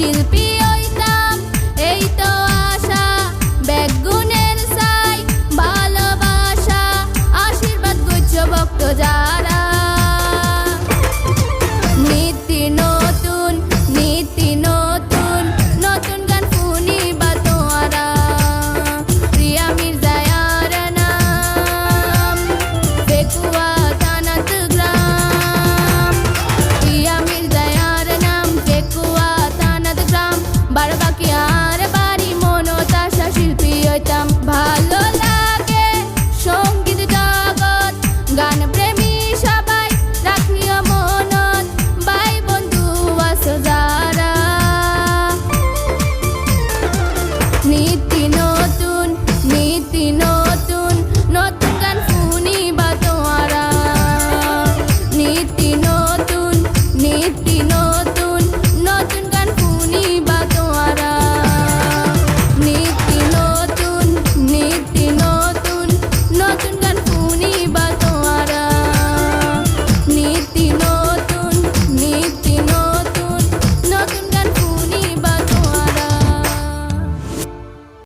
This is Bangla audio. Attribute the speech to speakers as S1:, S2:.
S1: see the beat. হইতাম ভালো লাগে সংগীত জগৎ, গান প্রেমী সবাই রাখিও মনন, ভাই বন্ধু আসো যারা। নিত্য